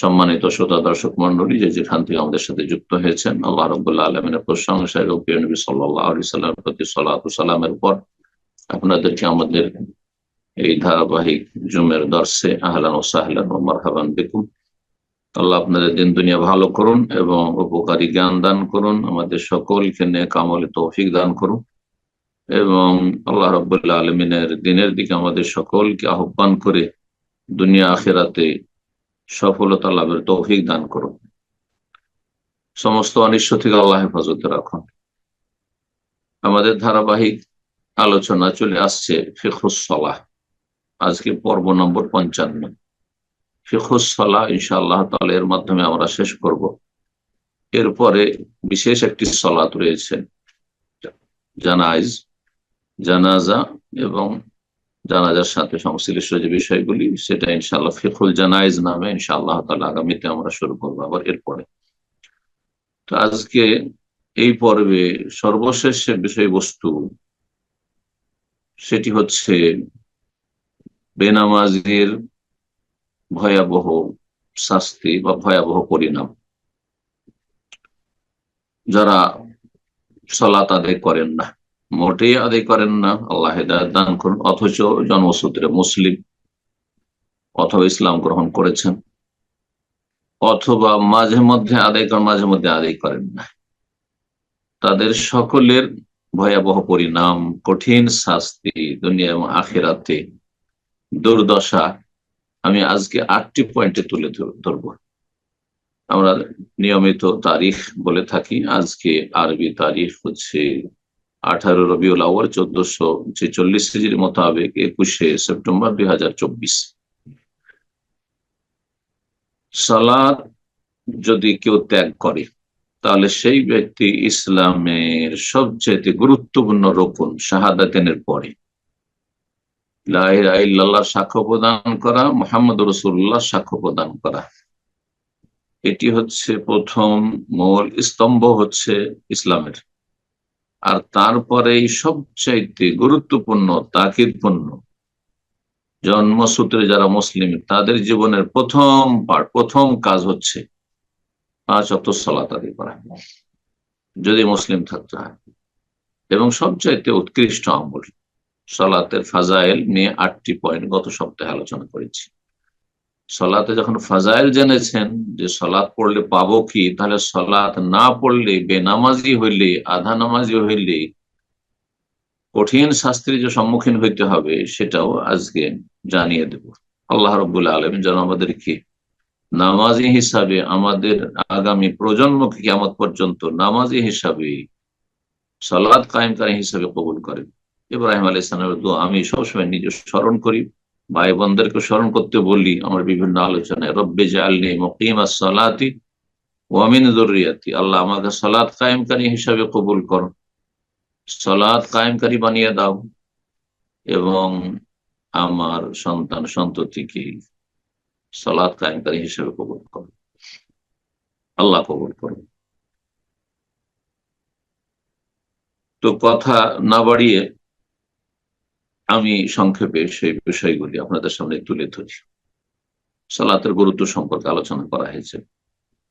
সম্মানিত শ্রোতা, দর্শক মন্ডলী যে যেখান থেকে আমাদের সাথে যুক্ত হয়েছেন, আল্লাহ রবুল্লাহ আলমিনের প্রশংসা এবং নবী সাল্লাহ সাল্লামের প্রতি সাল্লাহ সাল্লামের উপর আপনাদেরকে আমাদের এই ধারাবাহিক জুমের দর্শে আহলান ও সাহলান ও মারহাবান বেকুম। আল্লাহ আপনাদের দিন দুনিয়া ভালো করুন এবং উপকারী জ্ঞান দান করুন, আমাদের সকলকে নিয়ে কামলে তৌফিক দান করুন এবং আল্লাহ রবুল্লাহ আলমিনের দিনের দিকে আমাদের সকলকে আহ্বান করে দুনিয়া আখেরাতে সফলতা লাভের তৌফিক দান করুন। সমস্ত অনিশ্চ থেকে আল্লাহ হেফাজতে রাখুন। আমাদের ধারাবাহিক আলোচনা চলে আসছে ফিখুসলাহ আজকে পর্ব নম্বর পঞ্চান্ন। ফিখুসলাহ ইনশাআল্লাহ তাহলে এর মাধ্যমে আমরা শেষ করব। এরপরে বিশেষ একটি সলাত রয়েছে। জানাইজ, জানাজা এবং জানাজার সাথে সংশ্লিষ্ট যে বিষয়গুলি, সেটা ইনশাল্লাহ ফিকুল জানাইজ নামে ইনশাআল্লাহ তালা আগামীতে আমরা শুরু করব আবার এরপরে। তো আজকে এই পর্বে সর্বশেষ বিষয়বস্তু, সেটি হচ্ছে বেনামাজির ভয়াবহ শাস্তি বা ভয়াবহ পরিণাম। যারা সলাত আদায় করেন না মোটেই আদায় করেন না, আল্লাহ হেদায়ত দান করুন। অথচ জন্মসূত্রে মুসলিম অথবা ইসলাম গ্রহণ করেছেন। অথবা মাঝে মধ্যে আদায় করেন, মাঝে মধ্যে আদায় করেন না। তাদের সকলের ভয়াবহ পরিণাম, কঠিন শাস্তি দুনিয়া এবং আখেরাতে দুর্দশা আমি আজকে আটটি পয়েন্টে তুলে ধরব। আমরা নিয়মিত তারিখ বলে থাকি। আজকে আরবি তারিখ হচ্ছে আঠারো রবিউল আওয়াল চোদ্দশো ছেচল্লিশ সিজির মোতাবেক একুশে সেপ্টেম্বর দুই হাজার চব্বিশ। সালাদ যদি কেউ ত্যাগ করে, তাহলে সেই ব্যক্তি ইসলামের সবচেয়ে গুরুত্বপূর্ণ রোপণ শাহাদাতেনের পরে। সাক্ষ্য প্রদান করা, মোহাম্মদ রসুল্লাহ সাক্ষ্য প্রদান করা। এটি হচ্ছে প্রথম মূল স্তম্ভ হচ্ছে ইসলামের। আর তারপরে সবচাইতে গুরুত্বপূর্ণ তাকিদপূর্ণ জন্মসূত্রে যারা মুসলিম, তাদের জীবনের প্রথম পার্ট প্রথম কাজ হচ্ছে পাঁচ অত সলাত আদি করা। যদি মুসলিম থাকতে হয়। এবং সবচাইতে উৎকৃষ্ট আমল, সলাতের ফাজাইল নিয়ে আটটি পয়েন্ট গত সপ্তাহে আলোচনা করেছি। সলাতে যখন ফাজাইল জেনেছেন যে সলাৎ পড়লে পাবো কি, তাহলে সলাৎ না পড়লে, বেনামাজি হইলে, আধা নামাজি হইলে কঠিন শাস্ত্রী যে সম্মুখীন হইতে হবে, সেটাও আজকে জানিয়ে দেব। আল্লাহ রবুল্লা আলম যেন আমাদেরকে নামাজি হিসাবে আমাদের আগামী প্রজন্মকে কেমন পর্যন্ত নামাজি হিসাবে সলাদ কায়েমকারী হিসাবে কবুল করেন। ইব্রাহিম আলী ইসলামের দোয়া আমি সবসময় নিজে স্মরণ করি। ভাই বোনদেরকে স্মরণ করতে বলি আমার বিভিন্ন আলোচনায়, রব্বে জালনি মকিম সালাতি ওয়ামিন জরুরিয়াতি আল্লাহ আমাকে সলাদ কায়েমকারী হিসাবে কবুল কর। সলাদ কায়েমকারী বানিয়ে দাও এবং আমার সন্তান সন্ততিকে সলাদ কায়েমকারী হিসাবে কবুল করো। আল্লাহ কবুল করো। তো কথা না বাড়িয়ে আমি সংক্ষেপে সেই বিষয়গুলি আপনাদের সামনে তুলে ধরি। সালাতের গুরুত্ব সম্পর্কে আলোচনা করা হয়েছে।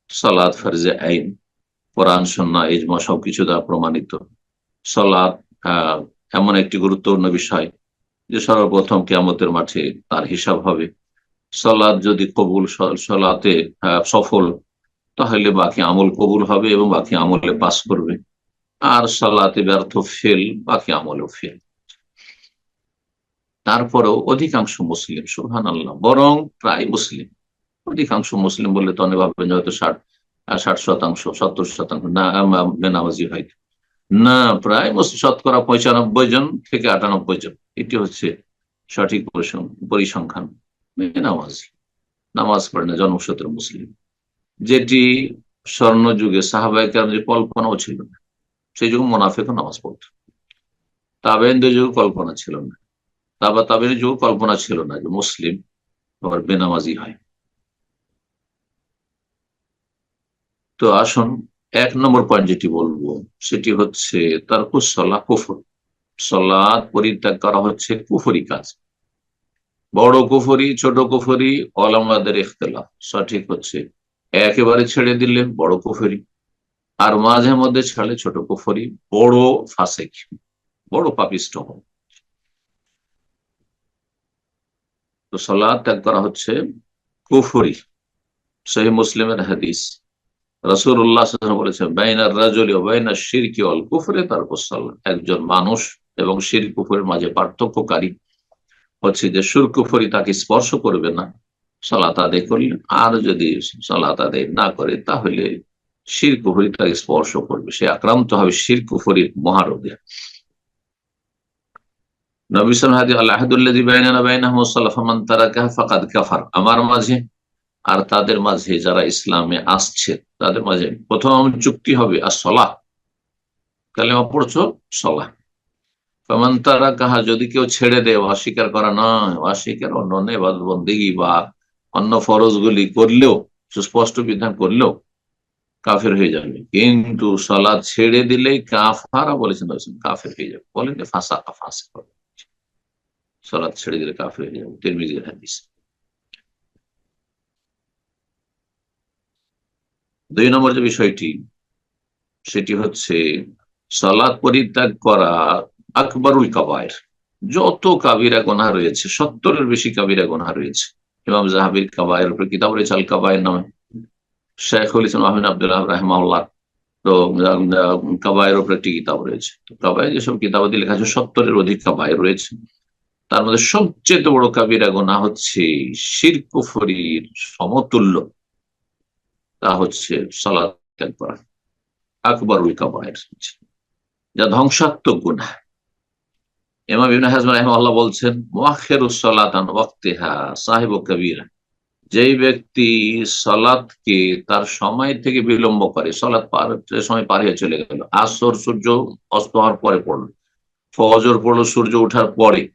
সালাদ ফার্জে আইন, কোরআন সন্না ইজমা সবকিছু দ্বারা প্রমাণিত। সালাদ এমন একটি গুরুত্বপূর্ণ বিষয় যে সর্বপ্রথম কেমতের মাঠে তার হিসাব হবে। সালাদ যদি কবুল, সলাতে সফল, তাহলে বাকি আমল কবুল হবে এবং বাকি আমলে পাস করবে। আর সালাতে ব্যর্থ ফেল, বাকি আমলেও ফেল। তারপরেও অধিকাংশ মুসলিম সুহান আল্লাহ বরং প্রায় মুসলিম। অধিকাংশ মুসলিম বললে তো অনেক ভাববেন হয়তো ষাট ষাট শতাংশ, সত্তর শতাংশ। না বেনামাজি হয়তো। না, প্রায় মুসলিম, শতকরা পঁচানব্বই জন থেকে আটানব্বই জন। এটি হচ্ছে সঠিক পরিসংখ্যান। নামাজি নামাজ পড়ে না জন্মসূত্র মুসলিম। যেটি স্বর্ণ যুগে সাহাবাহিক যে কল্পনাও ছিল না, সেই যুগে মোনাফেকও নামাজ পড়ত। তাবেনদের যুগে কল্পনা ছিল না। তাবা তাবের যুগে কল্পনা ছিল না যে মুসলিম আবার বেনামাজি হয়। তো আসুন, এক নম্বর পয়েন্ট যেটি বলব, সেটি হচ্ছে তার কুসলা কুফর। সলাদ পরিত্যাগ করা হচ্ছে কুফরি কাজ। বড় কুফরি, ছোট কুফরি অলামাদের ইখতলাফ। সঠিক হচ্ছে, একেবারে ছেড়ে দিলে বড় কুফরি, আর মাঝে মধ্যে ছাড়লে ছোট কুফরি, বড় ফাসেক, বড় পাপিষ্ট হন। তো সলাদ ত্যাগ করা হচ্ছে কুফরি সেই মুসলিমের হাদিস। রসুল্লাহ বলেছেন বাইনার রাজলি ও বাইনার শিরকি অল কুফরে তারপর একজন মানুষ এবং শির কুফরের মাঝে পার্থক্যকারী হচ্ছে যে সুর কুফরি তাকে স্পর্শ করবে না, সলাত আদায় করলে। আর যদি সলাত আদায় না করে, তাহলে শির কুফরি তাকে স্পর্শ করবে। সে আক্রান্ত হবে শির কুফরির মহারোগে নবিসাল হাদি আল্লাহাদুল্লাহ বাইনা বাইনা মুসাল্লাফামান তারা ফাকাদ কাফার আমার মাঝে আর তাদের মাঝে যারা ইসলামে আসছে, তাদের মাঝে প্রথম চুক্তি হবে আর সলাহ। সলাহ কাহা যদি কেউ ছেড়ে দেয় অস্বীকার করা নয় অস্বীকার অন্য নেবাদ বন্দিগি বা অন্য ফরজ গুলি করলেও, সুস্পষ্ট বিধান করলেও কাফের হয়ে যাবে। কিন্তু সলাদ ছেড়ে দিলেই কাফারা বলেছেন কাফের হয়ে যাবে। বলেন ফাঁসা ফাঁসে সলাদ ছেড়ে দিলে কাফের হয়ে যাবে। তিরমিজির হাদিস। দুই নম্বর যে বিষয়টি, সেটি হচ্ছে সালাদ পরিত্যাগ করা আকবরুল কাবায়ের। যত কাবিরা গোনা রয়েছে, সত্তরের বেশি কাবিরা গোনা রয়েছে। ইমাম জাহাবির কাবায়ের উপরে কিতাব রয়েছে, আল কাবায়ের নামে। শেখুল ইসলাম আহমিন আবদুল্লাহ রাহমাউল্লাহ তো কাবায়ের উপরে একটি কিতাব রয়েছে। কাবায়ের যেসব কিতাবাদি লেখা আছে, সত্তরের অধিক কাবায়ের রয়েছে। তার মধ্যে সবচেয়ে বড় কাবিরা গোনা হচ্ছে শির কুফরির সমতুল্য। তা হচ্ছে সালাদ ত্যাগ করা। আকবরুল কাবায়ের যা ধ্বংসাত্মক গুণা এমা বিন হাজম আল্লাহ বলছেন মুআখিরুস-সালাতান ওয়াক্তিহা সাহিব কবিরা। যেই ব্যক্তি সালাতকে তার সময় থেকে বিলম্ব করে, সালাত পার সময় পার হয়ে চলে গেল। আসর সূর্য অস্ত হওয়ার পরে পড়ল। ফজর পড়ল, সূর্য ওঠার পরে।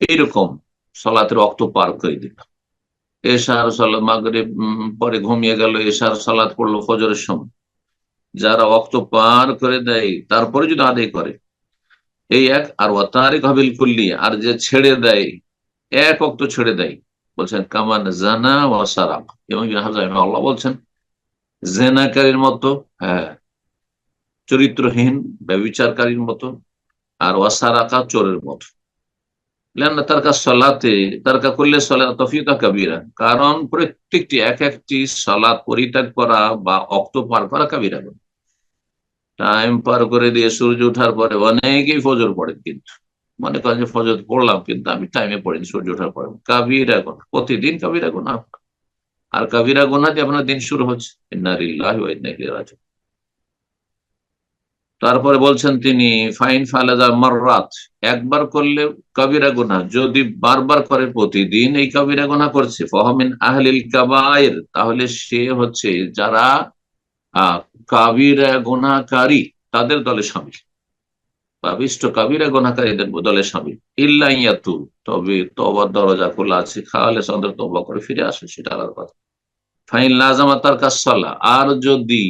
এইরকম সালাতের রক্ত পার করে দিল। এশার সালাদ মাগরে পরে ঘুমিয়ে গেল, এশার সালাদ পড়ল ফজরের সময়। যারা অক্ত পার করে দেয়, তারপরে যদি আদায় করে, এই এক, আর ওয়াতারিক হবিল কুল্লি, আর যে ছেড়ে দেয়, এক অক্ত ছেড়ে দেয়, বলছেন, কামান জানা ও সারাক এবং আল্লাহ বলছেন, জেনাকারীর মতো হ্যাঁ চরিত্রহীন, ব্যবচারকারীর মতো, আর ওয়াসারাকা চোরের মতো। কারণ প্রত্যেকটি এক একটি সলাৎ পরিত্যাগ করা বা অক্ত পার করা কাবিরা টাইম পার করে দিয়ে সূর্য ওঠার পরে অনেকেই ফজর পড়েন কিন্তু। মনে করেন যে ফজর পড়লাম কিন্তু আমি টাইমে পড়িনি সূর্য ওঠার পরে। কাবিরা গোনা প্রতিদিন কাবিরা গোনা আর কাবিরা গোনা দিয়ে আপনার দিন শুরু হচ্ছে। তারপরে বলছেন তিনি, ফাইন ফালেদা মাররাত। একবার করলে কবিরা গুনা যদি বারবার করে প্রতিদিন এই কবিরা গুনা করছে ফহমিন আহলিল কাবায়ের তাহলে সে হচ্ছে যারা কাবিরা গুনাকারী তাদের দলে সামিল। পাবিষ্ট কাবিরা গুনাকারীদের দলে সামিল। ইল্লাইয়াতু তবে তবার দরজা খোলা আছে খাওয়ালে সন্দের তবা করে ফিরে আসে, সেটা আলাদা কথা। ফাইন লাজামা তার কাজ আর যদি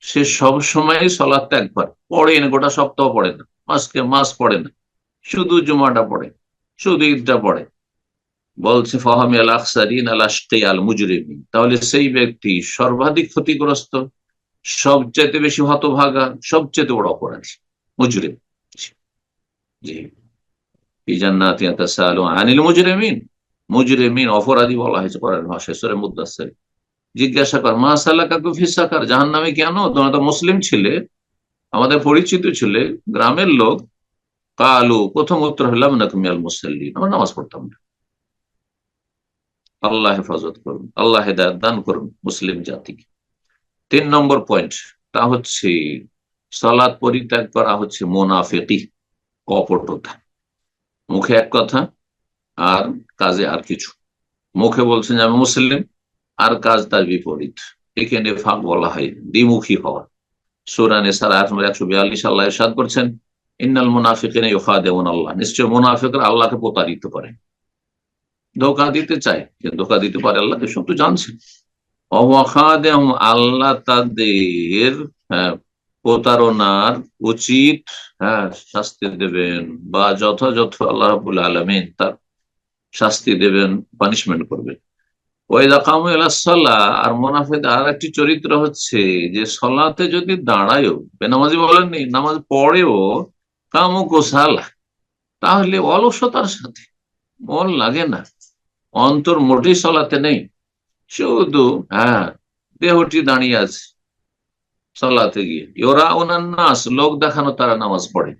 সে সব সময় সলাদ ত্যাগ করে। পড়ে না, গোটা সপ্তাহ পড়ে না। মাসকে মাস পড়ে না। শুধু জুমাটা পড়ে, শুধু ঈদটা পড়ে। বলছে, ফহামি আল আখসারিন আল আশকে আল মুজরিমিন তাহলে সেই ব্যক্তি সর্বাধিক ক্ষতিগ্রস্ত সবচেয়ে বেশি হতভাগা সবচেয়ে বড় অপরাধী মুজরিম জান্নাতি আনিল মুজরিমিন। মুজরিমিন অপরাধী বলা হয়েছে করার ভাষায় সরে জিজ্ঞাসা কর, মা সাল্লাহ কাকু ফিসাকার জাহান নামে কেন? তোমরা তো মুসলিম ছিলে, আমাদের পরিচিত ছিলে, গ্রামের লোক। কালু, প্রথম উত্তর হলাম না কুমিয়াল মুসল্লিন। আমরা নামাজ পড়তাম না। আল্লাহ হেফাজত করুন, আল্লাহ হেদায়ত দান করুন মুসলিম জাতিকে। তিন নম্বর পয়েন্ট তা হচ্ছে সালাদ পরিত্যাগ করা হচ্ছে মোনাফেকি, কপটতা। মুখে এক কথা, আর কাজে আর কিছু। মুখে বলছেন আমি মুসলিম। আর কাজ তার বিপরীত। এখানে ফাঁক বলা হয় দ্বিমুখী হওয়া। সুরানে সারা আট নম্বর একশো বিয়াল্লিশ আল্লাহ সাদ করছেন ইন্নাল মুনাফিকিন ইউফা দেউন আল্লাহ নিশ্চয় মুনাফিকরা আল্লাহকে প্রতারিত করে ধোকা দিতে চায় যে ধোকা দিতে পারে আল্লাহ সব তো জানছেন আল্লাহ তাদের হ্যাঁ, প্রতারণার উচিত হ্যাঁ শাস্তি দেবেন বা যথাযথ আল্লাহ আলমিন তার শাস্তি দেবেন পানিশমেন্ট করবেন। আর মোনাফেদ আর একটি চরিত্র হচ্ছে যে সলাতে যদি দাঁড়ায়ও, বেনামাজি বলেননি, নামাজ পড়েও, কামু কোসালা, তাহলে অলসতার সাথে, মন লাগে না, অন্তর মোটেই সলাতে নেই, শুধু হ্যাঁ দেহটি দাঁড়িয়ে আছে, সলাতে গিয়ে। ওরা ওনার নাস, লোক দেখানো তারা নামাজ পড়ে।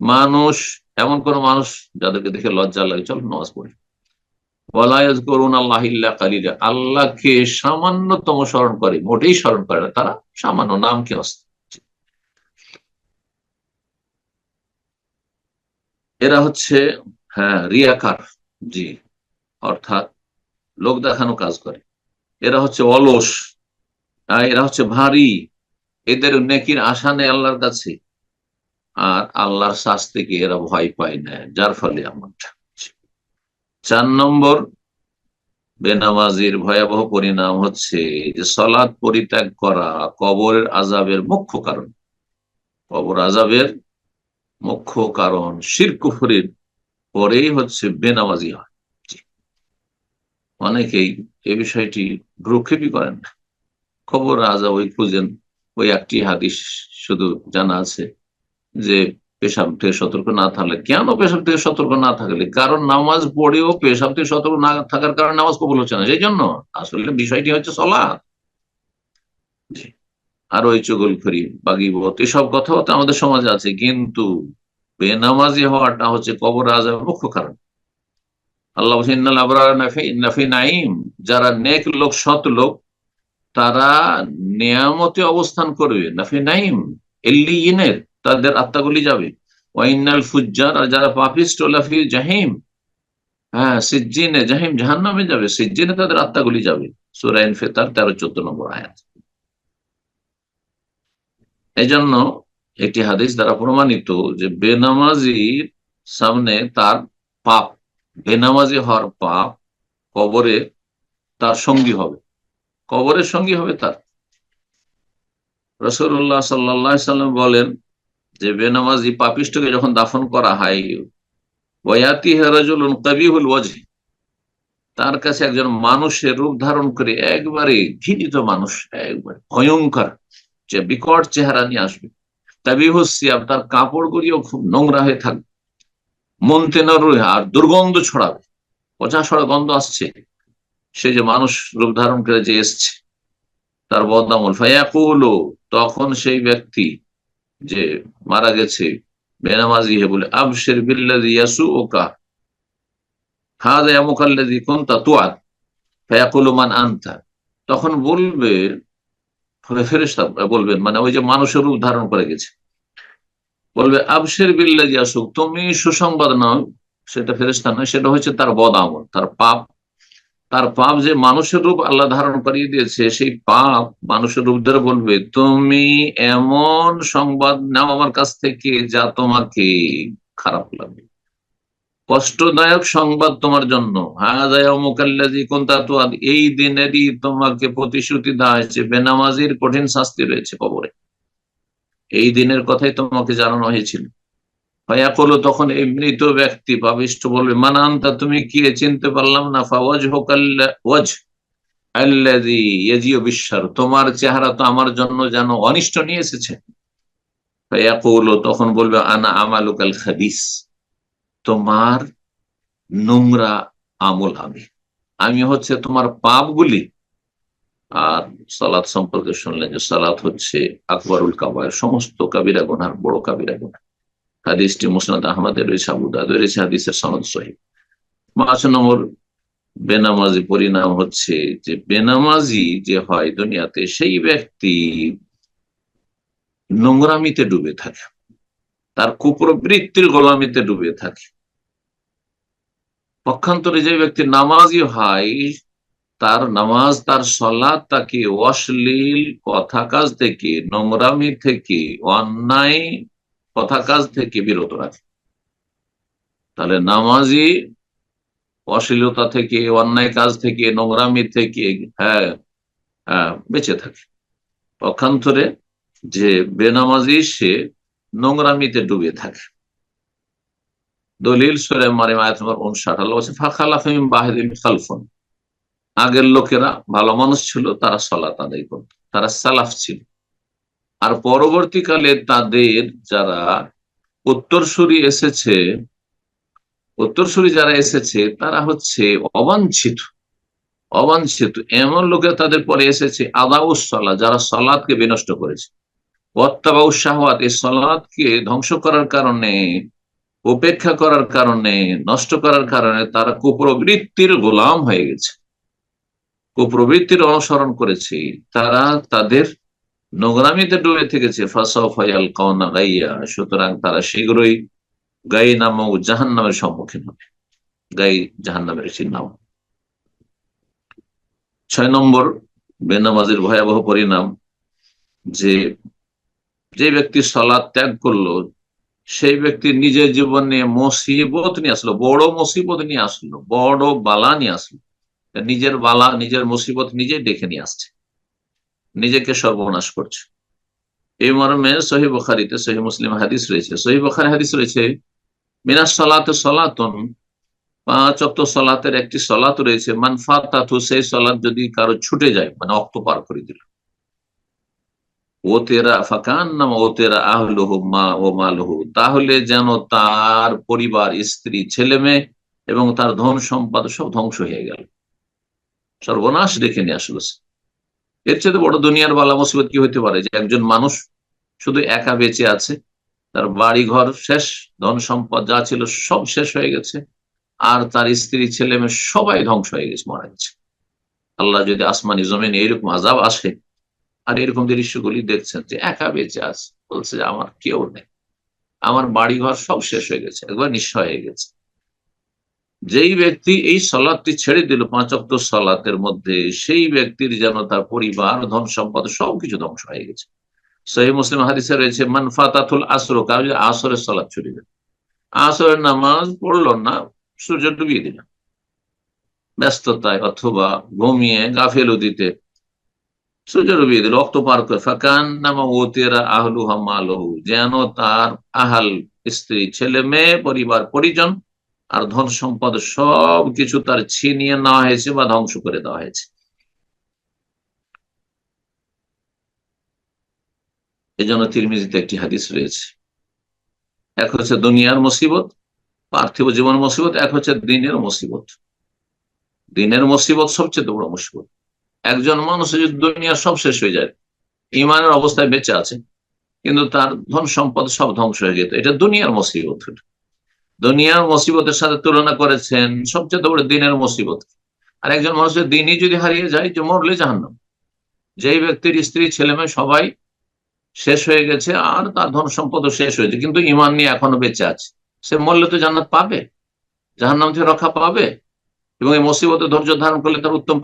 মানুষ, এমন কোন মানুষ যাদেরকে দেখে লজ্জা লাগে, চলো নামাজ পড়ে। আল্লাহকে সামান্যতম স্মরণ করে, মোটেই স্মরণ করে না, তারা সামান্য নাম কি অস্ত এরা হচ্ছে হ্যাঁ রিয়াকার, জি, অর্থাৎ লোক দেখানো কাজ করে। এরা হচ্ছে অলস এরা হচ্ছে ভারী, এদের নেকির আশা নেই আল্লাহর কাছে। আর আল্লাহর শাস্তিকে এরা ভয় পায় না, যার ফলে এমনটা। চার নম্বর বেনামাজির ভয়াবহ পরিণাম হচ্ছে যে সলাদ পরিত্যাগ করা কবরের আজাবের মুখ্য কারণ। কবর আজাবের মুখ্য কারণ শিরকুফরির পরেই হচ্ছে বেনামাজি হয়। অনেকেই এ বিষয়টি ভ্রুক্ষেপই করেন না। খবর আজাব ওই খুঁজেন, ওই একটি হাদিস শুধু জানা আছে যে পেশাব থেকে সতর্ক না থাকলে কেন পেশাব থেকে সতর্ক না থাকলে? কারণ নামাজ পড়েও পেশাব থেকে সতর্ক না থাকার কারণে নামাজ কবুল হচ্ছে না, সেই জন্য আসলে বিষয়টি হচ্ছে সলা আর ওই চগলখড়ি বাগিবত, এসব কথাবার্তা আমাদের সমাজে আছে, কিন্তু বেনামাজি হওয়াটা হচ্ছে কবর আজাবের মুখ্য কারণ। আল্লাহ নাফি নাইম যারা নেক লোক, সৎ লোক, তারা নিয়ামতে অবস্থান করবে। নাফি নাইম এল্লিনের তাদের আত্মাগুলি যাবে। ওয়াইনাল ফুজ্জার, আর যারা পাপিস্ট লাফি জাহিম হ্যাঁ সিজ্জিনে, জাহিম জাহান্নামে যাবে, সিজ্জিনে তাদের আত্মাগুলি যাবে। সুরাইন ফেতার তেরো, চোদ্দ নম্বর আয়াত। এই জন্য একটি হাদিস দ্বারা প্রমাণিত যে বেনামাজির সামনে তার পাপ, বেনামাজি হওয়ার পাপ কবরে তার সঙ্গী হবে। কবরের সঙ্গী হবে তার। রসুল্লাহ সাল্লাহ সাল্লাম বলেন যে বেনামাজি পাপিষ্টকে যখন দাফন করা হয় তার কাছে একজন মানুষের রূপ ধারণ করে একবারে ঘৃণিত মানুষ, একবারে ভয়ঙ্কর যে বিকট চেহারা নিয়ে আসবে। তাবিহুস সিয়াব তার কাপড়গুলিও খুব নোংরা হয়ে থাকবে মন্তেনার আর দুর্গন্ধ ছড়াবে। পচা ছড়া গন্ধ আসছে। সে যে মানুষ রূপ ধারণ করে যে এসছে, তার বদামল ফায়াকুলো, তখন সেই ব্যক্তি যে মারা গেছে। বেনামাজি হে বলে, আবশের বিল্লাদি ইয়াসু ওকা হাদা ইয়ামুকাল্লাদি কুনতা তুআদ, ফায়াকুলু আনতা। তখন বলবে বলবেন মানে ওই যে মানুষের রূপ ধারণ করে গেছে। বলবে, আবশের বিল্লাদি আসুক তুমি সুসংবাদ নাও, সেটা ফেরেশতা নয়, সেটা হচ্ছে তার বদ আমল, তার পাপ তার পাপ যে মানুষের রূপ আল্লাহ ধারণ করিয়ে দিয়েছে, সেই পাপ মানুষের রূপ ধরে বলবে, তুমি এমন সংবাদ নাও আমার কাছ থেকে যা তোমাকে খারাপ লাগবে কষ্টদায়ক সংবাদ তোমার জন্য। এই দিনেরই তোমাকে প্রতিশ্রুতি দেওয়া হয়েছে, বেনামাজির কঠিন শাস্তি রয়েছে কবরে। এই দিনের কথাই তোমাকে জানানো হয়েছিল। ফায়াকুলু তখন এই মৃত ব্যক্তি পাবিষ্ট বলবে, মানান্তা, তুমি কি চিনতে পারলাম না? ফাওয়াজ হোকাল্লা ওয়াজ বিশ্বর তোমার চেহারা তো আমার জন্য যেন অনিষ্ট নিয়ে এসেছে। ফায়াকুলু, তখন বলবে, আনা আমালুকাল খাবিস, তোমার নোংরা আমল আমি। আমি হচ্ছে তোমার পাপগুলি। আর সালাত সম্পর্কে শুনলেন যে সালাত হচ্ছে আকবরুল কাবায়ের, সমস্ত কাবিরা গোনার বড় কাবিরা গোনা হাদিসটি মুসনাদ আহমদের, রয়েছে আবু দাদের রয়েছে হাদিসের সনদ সহি পাঁচ নম্বর বেনামাজি পরিণাম হচ্ছে যে বেনামাজি যে হয় দুনিয়াতে, সেই ব্যক্তি নোংরামিতে ডুবে থাকে। তার কুপ্রবৃত্তির গোলামিতে ডুবে থাকে। পক্ষান্তরে যে ব্যক্তি নামাজি হয়, তার নামাজ, তার সলাদ তাকে অশ্লীল কথা কাজ থেকে, নোংরামি থেকে, অন্যায় কথা কাজ থেকে বিরত রাখে। তাহলে নামাজি অশ্লীলতা থেকে, অন্যায় কাজ থেকে, নোংরামি থেকে হ্যাঁ হ্যাঁ বেঁচে থাকে। পক্ষান্তরে যে বেনামাজি, সে নোংরামিতে ডুবে থাকে। দলিল সুরে মারিম আয়াত নম্বর উনষাট আল্লাহ বলছে ফাখালাফিম বাহিদিন খালফুন। আগের লোকেরা ভালো মানুষ ছিল, তারা সলাত আদায় করত, তারা সালাফ ছিল। আর পরবর্তীকালে তাদের যারা উত্তরসূরি এসেছে, উত্তরসূরি যারা এসেছে, তারা হচ্ছে অবাঞ্ছিত। অবাঞ্ছিত। এমন লোকে তাদের পরে এসেছে আদাউসলা যারা সলাদকে বিনষ্ট করেছে। অত্তাবাউ শাহওয়াত, এই সলাদকে ধ্বংস করার কারণে, উপেক্ষা করার কারণে, নষ্ট করার কারণে তারা কুপ্রবৃত্তির গোলাম হয়ে গেছে। কুপ্রবৃত্তির অনুসরণ করেছে। তারা তাদের নোংরামিতে ডুবে থেকেছে। ফাসাল কওনা গাইয়া, সুতরাং তারা শীঘ্রই গাই নামক জাহান নামের সম্মুখীন হবে। গাই জাহান নামের চিহ্ন ছয় নম্বর, বেনামাজির ভয়াবহ পরিণাম, যে যে ব্যক্তি সলাদ ত্যাগ করল, সেই ব্যক্তি নিজের জীবনে মুসিবত নিয়ে আসলো, বড় মুসিবত নিয়ে আসলো, বড় বালা নিয়ে আসলো। নিজের বালা, নিজের মুসিবত নিজে ডেকে নিয়ে আসছে। নিজেকে সর্বনাশ করছে। এই মর্মে সহি বখারিতে সহি মুসলিম হাদিস রয়েছে। সহি বখারি হাদিস রয়েছে, মিনাস সলাতে সলাতন, পাঁচ অক্ত সলাতের একটি সলাত রয়েছে মানফাতাতু সেই সলাত যদি কারও ছুটে যায় মানে অক্ত পার করে দিল। ও তেরা ফাকান নাম ও তেরা আহলহু মা ও মালহু, তাহলে যেন তার পরিবার, স্ত্রী, ছেলে মেয়ে এবং তার ধন সম্পদ সব ধ্বংস হয়ে গেল। সর্বনাশ রেখে নিয়ে আসলো এর চেয়ে বড় দুনিয়ার বালা মুসিবত কি হইতে পারে? যে একজন মানুষ শুধু একা বেঁচে আছে, তার বাড়ি ঘর শেষ, ধন সম্পদ যা ছিল সব শেষ হয়ে গেছে, আর তার স্ত্রী, ছেলে মেয়ে সবাই ধ্বংস হয়ে গেছে, মারা গেছে। আল্লাহ যদি আসমানি জমিনে এইরকম আজাব আসে, আর এরকম দৃশ্যগুলি দেখছেন যে একা বেঁচে আছে, বলছে যে আমার কেউ নেই। আমার বাড়ি ঘর সব শেষ হয়ে গেছে, একবার নিঃস্ব হয়ে গেছে। যেই ব্যক্তি এই সলাদটি ছেড়ে দিল, পাঁচ অক্ট সলাতের মধ্যে, সেই ব্যক্তির যেন তার পরিবার, ধন সম্পদ সবকিছু ধ্বংস হয়ে গেছে। সহি মুসলিম হাদিসে রয়েছে মানফাতাতুল আসর কারও যদি আসরের সলাদ ছুটে দিল। আসরের নামাজ পড়ল না, সূর্য ডুবিয়ে দিল। ব্যস্ততায় অথবা ঘুমিয়ে গাফেল দিতে সূর্য ডুবিয়ে দিল। রক্ত পার করে ফাঁকান নামা ও তেরা আহলু হামালহু যেন তার আহাল স্ত্রী, ছেলে, মেয়ে, পরিবার, পরিজন আর ধন সম্পদ সব কিছু তার ছিনিয়ে নেওয়া হয়েছে বা ধ্বংস করে দেওয়া হয়েছে। এই জন্য তিরমিজিতে একটি হাদিস রয়েছে। এক হচ্ছে দুনিয়ার মুসিবত, পার্থিব জীবন মুসিবত, এক হচ্ছে দিনের মুসিবত। দিনের মুসিবত সবচেয়ে বড় মুসিবত। একজন মানুষ যদি দুনিয়ার সব শেষ হয়ে যায়, ইমানের অবস্থায় বেঁচে আছে, কিন্তু তার ধন সম্পদ সব ধ্বংস হয়ে যেত। এটা দুনিয়ার মুসিবত। দুনিয়ার মুসিবতের সাথে তুলনা করেছেন সবচেয়ে বড় দিনের মুসিবত। আর একজন মানুষের দিনই যদি হারিয়ে যায়, যে মরলে জাহান্নাম। যেই ব্যক্তির স্ত্রী, ছেলে মেয়ে সবাই শেষ হয়ে গেছে, আর তার ধন সম্পদও শেষ হয়েছে, কিন্তু ইমান নিয়ে এখনও বেঁচে আছে। সে মরলে তো জান্নাত পাবে, জাহান্নাম থেকে রক্ষা পাবে, এবং এই মুসিবতে ধৈর্য ধারণ করলে তার উত্তম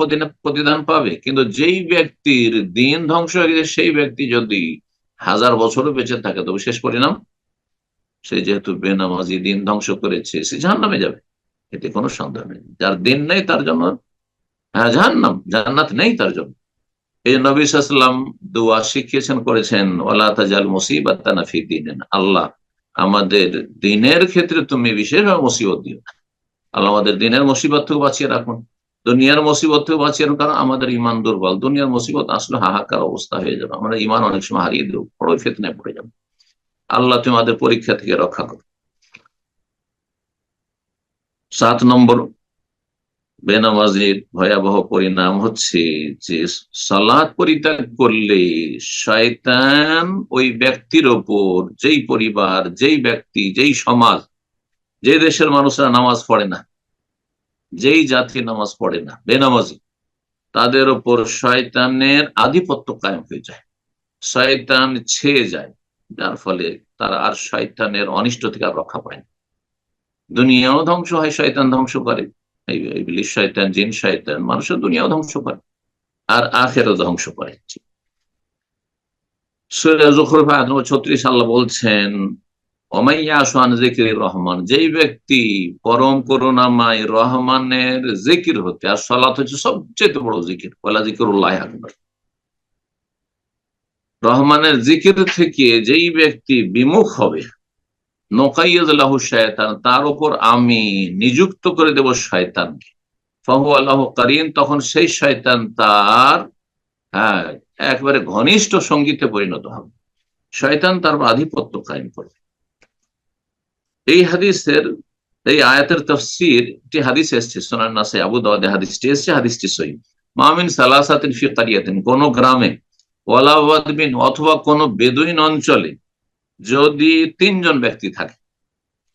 প্রতিদান পাবে। কিন্তু যেই ব্যক্তির দিন ধ্বংস হয়ে গেছে, সেই ব্যক্তি যদি হাজার বছরও বেঁচে থাকে, তবে শেষ পরিণাম সে যেহেতু বেনামাজি দিন ধ্বংস করেছে, সে জাহান নামে যাবে। এতে কোনো সন্দেহ নেই। যার দিন নেই, তার জন্য হ্যাঁ জাহান্নাম, জান্নাত নেই তার জন্য। এই নবী সাল্লাম দোয়া শিখিয়েছেন, করেছেন ওলা তাজাল মুসিবাত তানাফি দিনেন। আল্লাহ, আমাদের দিনের ক্ষেত্রে তুমি বিশেষভাবে মুসিবত দিও আল্লাহ আমাদের দিনের মুসিবত থেকে বাঁচিয়ে রাখুন। দুনিয়ার মুসিবত থেকে বাঁচিয়ে রাখুন, কারণ আমাদের ইমান দুর্বল। দুনিয়ার মুসিবত আসলে হাহাকার অবস্থা হয়ে যাবে। আমরা ইমান অনেক সময় হারিয়ে দেবো বড় ফেতনায় পড়ে যাব। আল্লাহ তুমি আমাদের পরীক্ষা থেকে রক্ষা করো। সাত নম্বর বেনামাজির ভয়াবহ পরিণাম হচ্ছে যে সালাদ পরিত্যাগ করলে শয়তান ওই ব্যক্তির ওপর, যেই পরিবার, যেই ব্যক্তি, যেই সমাজ, যে দেশের মানুষরা নামাজ পড়ে না, যেই জাতি নামাজ পড়ে না, বেনামাজি, তাদের ওপর শয়তানের আধিপত্য কায়েম হয়ে যায়। শয়তান ছেয়ে যায়। যার ফলে তারা আর শয়তানের অনিষ্ট থেকে আর রক্ষা পায় না। দুনিয়াও ধ্বংস হয়, শয়তান ধ্বংস করে। শয়তান, জিন শয়তান মানুষের দুনিয়াও ধ্বংস করে আর আখেরও ধ্বংস করে। ছত্রিশ আল্লাহ বলছেন রহমান যেই ব্যক্তি পরম করুণামাই রহমানের জিকির হতে, আর সলাৎ হচ্ছে সবচেয়ে বড় জিকির পয়লা জিকির আকবর। রহমানের জিকির থেকে যেই ব্যক্তি বিমুখ হবে নকাইয়াল্লাহ শয়তান, তার উপর আমি নিযুক্ত করে দেব শয়তানকে। ফাহু আল্লাহ করিন তখন সেই শয়তান তার হ্যাঁ একবারে ঘনিষ্ঠ সঙ্গীতে পরিণত হবে। শয়তান তার আধিপত্য কায়েম করবে। এই হাদিসের, এই আয়াতের তফসির একটি হাদিস এসছে সোনার নাসে আবু দাওয়াদে হাদিসটি এসছে, হাদিসটি সহি। মামিন সালাসাতিন ফি কারিয়াতিন, কোন গ্রামে ওয়ালাওয়াদবিন অথবা কোন বেদুইন অঞ্চলে যদি তিনজন ব্যক্তি থাকে,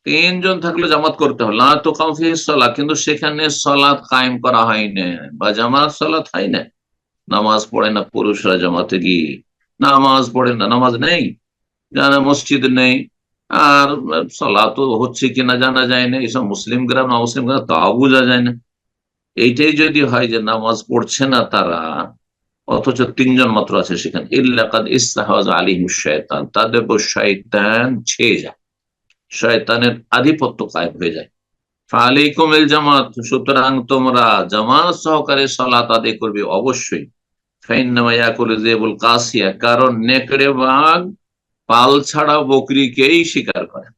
তিনজন থাকলে জামাত করতে হবে। না তো কাউফি সলা কিন্তু সেখানে সলাৎ কায়েম করা হয় না বা জামাত সলাৎ হয় না নামাজ পড়ে না পুরুষরা জামাতে গিয়ে, নামাজ পড়ে না, নামাজ নেই, জানা মসজিদ নেই, আর সলা তো হচ্ছে কিনা জানা যায় না। এইসব মুসলিম গ্রাম, না মুসলিম গ্রাম, তাও বোঝা যায় না। এইটাই যদি হয় যে নামাজ পড়ছে না তারা অথচ তিনজন মাত্র আছে সেখানে। ইল্লাকাদ ইস্তাহাজ আলিম শয়তান তাদের উপর শয়তান ছেয়ে যায়। শয়তানের আধিপত্য কায়েম হয়ে যায়। ফালিকুমিল জামাত। সুতরাং তোমরা জামাত সহকারে সলাত আদায় করবে অবশ্যই। জেবুল কাসিয়া। কারণ নেকড়ে বাঘ পাল ছাড়া বকরিকেই শিকার করে।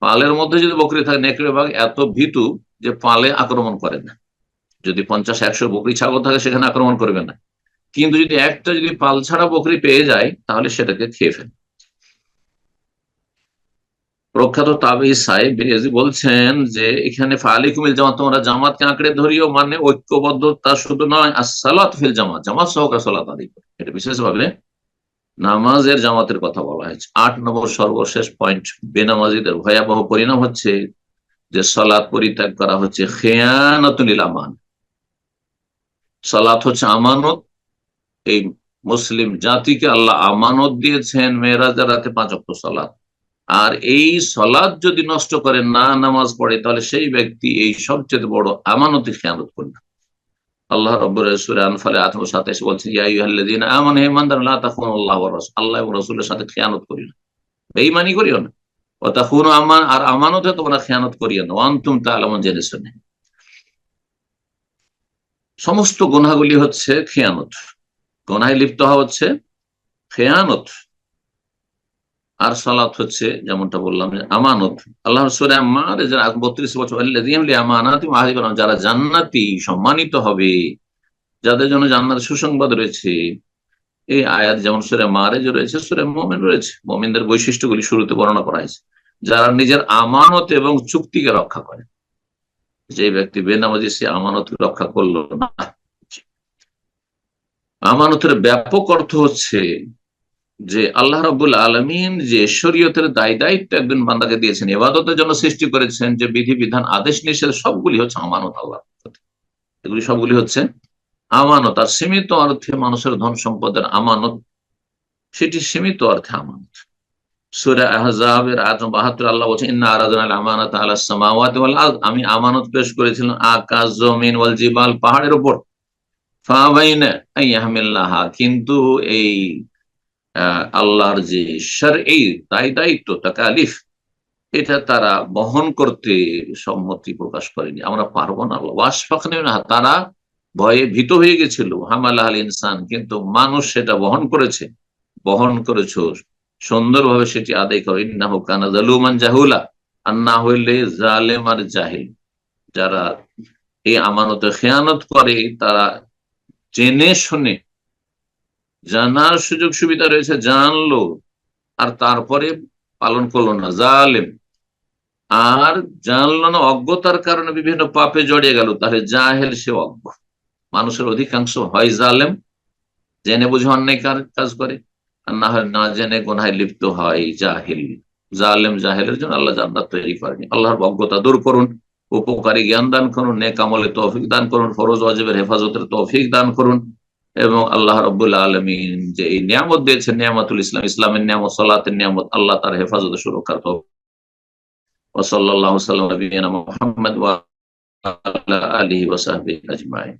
পালের মধ্যে যদি বকরি থাকে, নেকড়ে বাঘ এত ভীতু যে পালে আক্রমণ করে না। যদি পঞ্চাশ, একশো বকরি ছাগল থাকে, সেখানে আক্রমণ করবে না। কিন্তু যদি একটা যদি পাল ছাড়া বকরি পেয়ে যায়, তাহলে সেটাকে খেয়ে ফেলে। প্রখ্যাত তাবি সাহেব বলছেন যে, এখানে ফালিকুমিল জামাত, তোমরা জামাতকে আঁকড়ে ধরিও মানে ঐক্যবদ্ধতা শুধু নয়, আর সালাত ফিল জামাত জামাত সহকার সালাত আদি এটা বিশেষভাবে নামাজের জামাতের কথা বলা হয়েছে। আট নম্বর সর্বশেষ পয়েন্ট বেনামাজিদের ভয়াবহ পরিণাম হচ্ছে যে সালাত পরিত্যাগ করা হচ্ছে খেয়ানতুল আমান। সালাত হচ্ছে আমানত এই মুসলিম জাতিকে আল্লাহ আমানত দিয়েছেন মেয়েরাজের রাতে পাঁচ অক্ট সলাৎ আর এই সলাদ যদি নষ্ট করে, না নামাজ পড়ে, তাহলে সেই ব্যক্তি এই সবচেয়ে বড় আমানতি খেয়ানত করবে আল্লাহ রব্বুর সুরে আনফালে আঠারো সাতাইশ বলছেন ইয়াইহাল্লাদিন আমান তখন আল্লাহ আল্লাহ রসুলের সাথে খেয়ানত করি না। বেইমানি করিও না। ও তখন আমান আর আমানতে তোমরা খেয়ানত করিও না। অন্তুম তা আলমন জেনে শুনে সমস্ত গুনাগুলি হচ্ছে খেয়ানত। গোনায় লিপ্ত হওয়া হচ্ছে। খেয়ানত আর সালাত হচ্ছে, যেমনটা বললাম, যে আমানত। আল্লাহ যারা বত্রিশ বছর আমানাতি যারা জান্নাতি, সম্মানিত হবে, যাদের জন্য জান্নাত সুসংবাদ রয়েছে, এই আয়াত যেমন সুরে মারেজ রয়েছে, সুরে মোমেন রয়েছে। মোমেনদের বৈশিষ্ট্যগুলি শুরুতে বর্ণনা করা হয়েছে। যারা নিজের আমানত এবং চুক্তিকে রক্ষা করে। যে ব্যক্তি বেনামাজি সে আমানত রক্ষা করল না। আমানতের ব্যাপক অর্থ হচ্ছে যে আল্লাহ রবুল আলমিন যে শরীয়তের দায় দায়িত্ব একদিন বান্দাকে দিয়েছেন এবাদতের জন্য সৃষ্টি করেছেন, যে বিধি, বিধান, আদেশ, নিষেধ, সবগুলি হচ্ছে আমানত আল্লাহ এগুলি সবগুলি হচ্ছে আমানত। আর সীমিত অর্থে মানুষের ধন সম্পদের আমানত, সেটি সীমিত অর্থে আমানত। সুরা আহজাবের আজম বাহাত্তর আল্লাহ বলছেন, ইন্না আমানত আল্লাহ সামাওয়াত আমি আমানত পেশ করেছিলাম আকাশ, জমিন, ওয়াল জিবাল, পাহাড়ের উপর। কিন্তু এই আল্লাহর যে সার এই দায় দায়িত্ব তাকালিফ এটা তারা বহন করতে সম্মতি প্রকাশ করেনি। আমরা পারব না না। তারা ভয়ে ভীত হয়ে গেছিল। হামাল আল ইনসান। কিন্তু মানুষ সেটা বহন করেছে। বহন করেছ সুন্দরভাবে সেটি আদায় করে। না হোক কানাজালুমান জাহুলা। আর না হইলে জালেম আর জাহিল। যারা এই আমানত খেয়ানত করে, তারা জেনে শুনে। জানার সুযোগ সুবিধা রয়েছে, জানলো, আর তারপরে পালন করল না, জালেম। আর জানলো না, অজ্ঞতার কারণে বিভিন্ন পাপে জড়িয়ে গেল, তাহলে জাহেল সে অজ্ঞ। মানুষের অধিকাংশ হয় জালেম, জেনে বুঝে অন্যায় কাজ করে, আর না হয় না জেনে গোনায় লিপ্ত হয় জাহিল। জালেম জাহেলের জন্য আল্লাহ জান্নাত তৈরি করেনি। আল্লাহর অজ্ঞতা দূর করুন। উপকারী জ্ঞান দান করুন, নেক আমলে তৌফিক দান করুন, ফরজ ওয়াজিবের হেফাজতের তৌফিক দান করুন এবং আল্লাহ রবুল্লা আলমিন যে এই নিয়ামত দিয়েছেন, নিয়ামতুল ইসলাম, ইসলামের নিয়ামত, সালাতের নিয়ামত, আল্লাহ তার হেফাজত সুরক্ষার তৌফিক। ওসল্লাহ সাল্লাম, নবীনা মোহাম্মদ ওয়া আলা আলিহি ওয়া সাহবিহি আজমাইন।